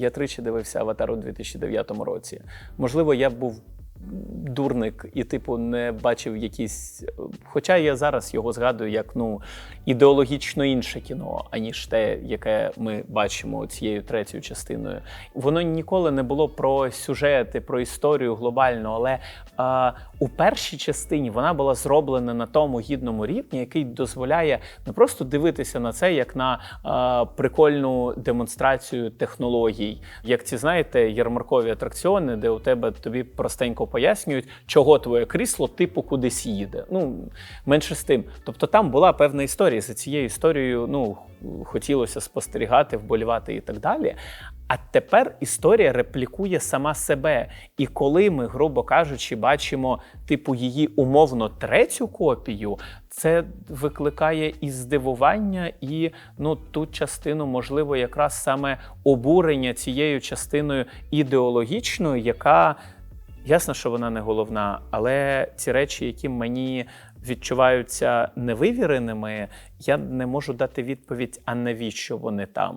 Я тричі дивився аватар у 2009 році. Можливо, я був дурник і, типу, не бачив якісь. Хоча я зараз його згадую як ну ідеологічно інше кіно, аніж те, яке ми бачимо цією третьою частиною. Воно ніколи не було про сюжети, про історію глобально, але а, у першій частині вона була зроблена на тому гідному рівні, який дозволяє не просто дивитися на це як на а, прикольну демонстрацію технологій, як ці знаєте, ярмаркові атракціони, де у тебе тобі простенько пояснюють, чого твоє крісло типу кудись їде. Ну менше з тим. Тобто там була певна історія. За цією історією ну хотілося спостерігати, вболівати і так далі. А тепер історія реплікує сама себе. І коли ми, грубо кажучи, бачимо типу її умовно третю копію, це викликає і здивування, і ну ту частину, можливо, якраз саме обурення цією частиною ідеологічною, яка ясно, що вона не головна, але ці речі, які мені відчуваються невивіреними, я не можу дати відповідь, а навіщо вони там.